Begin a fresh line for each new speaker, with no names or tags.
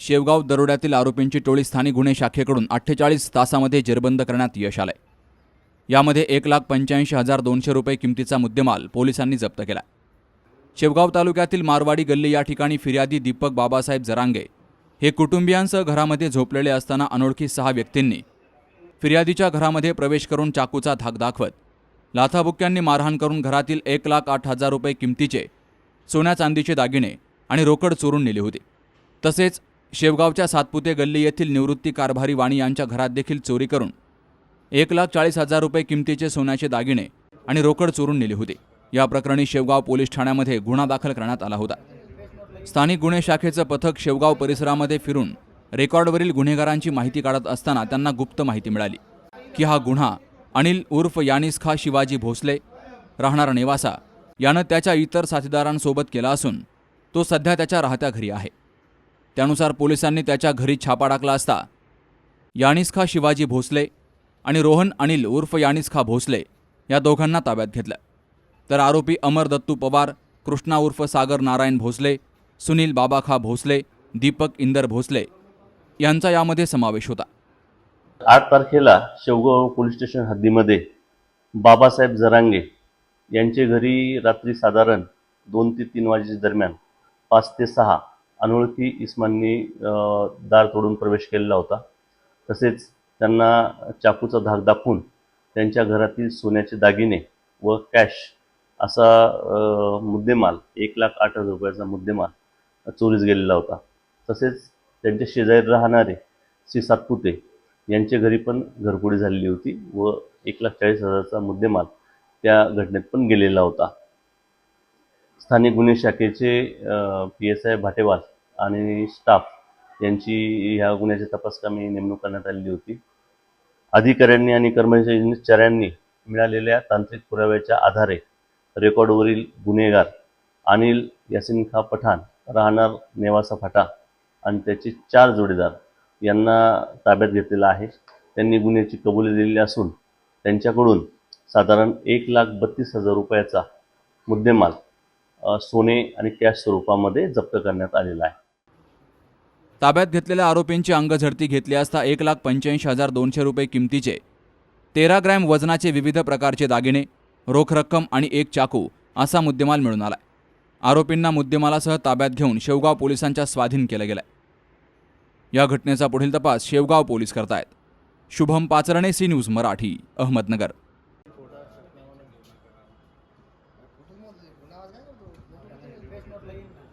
शेवगाव दरोड्यातील आरोपींची टोळी स्थानिक गुन्हे शाखेकडून अठ्ठेचाळीस तासामध्ये जेरबंद करण्यात यश आलंय. यामध्ये एक लाख पंच्याऐंशी हजार दोनशे रुपये किमतीचा मुद्देमाल पोलिसांनी जप्त केला शेवगाव तालुक्यातील मारवाडी गल्ली या ठिकाणी फिर्यादी दीपक बाबासाहेब जरांगे हे कुटुंबियांसह घरामध्ये झोपलेले असताना अनोळखी सहा व्यक्तींनी फिर्यादीच्या घरामध्ये प्रवेश करून चाकूचा धाक दाखवत लाथाबुक्क्यांनी मारहाण करून घरातील एक लाख आठ हजार रुपये किमतीचे सोन्या चांदीचे दागिने आणि रोकड चोरून नेली होती. तसेच शेवगावच्या सातपुते गल्ली येथील निवृत्ती कारभारी वाणी यांच्या घरात देखील चोरी करून एक लाख चाळीस हजार रुपये किमतीचे सोन्याचे दागिने आणि रोकड चोरून नेली होती. या प्रकरणी शेवगाव पोलीस ठाण्यामध्ये गुन्हा दाखल करण्यात आला होता. स्थानिक गुन्हे शाखेचं पथक शेवगाव परिसरामध्ये फिरून रेकॉर्डवरील गुन्हेगारांची माहिती काढत असताना त्यांना गुप्त माहिती मिळाली की हा गुन्हा अनिल उर्फ यानिस खा शिवाजी भोसले राहणारा नेवासा यानं त्याच्या इतर साथीदारांसोबत केला असून तो सध्या त्याच्या राहत्या घरी आहे. त्यानुसार पोलिसांनी त्याच्या घरी छापा टाकला असता. यानिस्खा शिवाजी भोसले आणि रोहन अनिल उर्फ यानिस्खा भोसले या दोघांना ताब्यात घेतलं. तर आरोपी अमर दत्तू पवार कृष्णा उर्फ सागर नारायण भोसले सुनील बाबाखा भोसले दीपक इंदर भोसले यांचा यामध्ये समावेश होता.
आठ तारखेला शेवगाव पोलीस स्टेशन हद्दीमध्ये बाबासाहेब जरांगे यांचे घरी रात्री साधारण दोन ते तीन वाजेच्या दरम्यान पाच ते सहा अनोळखी इस्मांनी दार तोडून प्रवेश केलेला होता. तसेच त्यांना चाकूचा धाक दाखवून त्यांच्या घरातील सोन्याचे दागिने व कॅश असा मुद्देमाल एक लाख आठ हजार रुपयाचा मुद्देमाल चोरीस गेलेला होता. तसेच त्यांच्या शेजारी राहणारे श्री सातपुते यांच्या घरी पण घरफोडी झालेली होती व एक लाख चाळीस हजाराचा मुद्देमाल त्या घटनेत पण गेलेला होता. स्थानिक गुन्हे शाखेचे पी एस आय भाटेवाल आणि स्टाफ यांची ह्या गुन्ह्याची तपासकामी नेमणूक करण्यात आलेली होती. अधिकाऱ्यांनी आणि कर्मचाऱ्यांनी मिळालेल्या तांत्रिक पुराव्याच्या आधारे रेकॉर्डवरील गुन्हेगार अनिल यासिन खा पठाण राहणार नेवासा फाटा आणि त्याचे चार जोडीदार यांना ताब्यात घेतलेला आहे. त्यांनी गुन्ह्याची कबुली दिलेली असून त्यांच्याकडून साधारण एक लाख बत्तीस हजार रुपयाचा मुद्देमाल सोने आणि कॅश स्वरूपामध्ये जप्त करण्यात आलेला आहे.
ताब्यात घेतलेल्या आरोपींची अंगझडती घेतली असता एक लाख पंच्याऐंशी हजार दोनशे रुपये किमतीचे तेरा ग्रॅम वजनाचे विविध प्रकारचे दागिने रोख रक्कम आणि एक चाकू असा मुद्देमाल मिळून आलाय. आरोपींना मुद्देमालासह ताब्यात घेऊन शेवगाव पोलिसांच्या स्वाधीन केलं गेलंय. या घटनेचा पुढील तपास शेवगाव पोलीस करतायत. Shubham Pacharane C news Marathi Ahmednagar.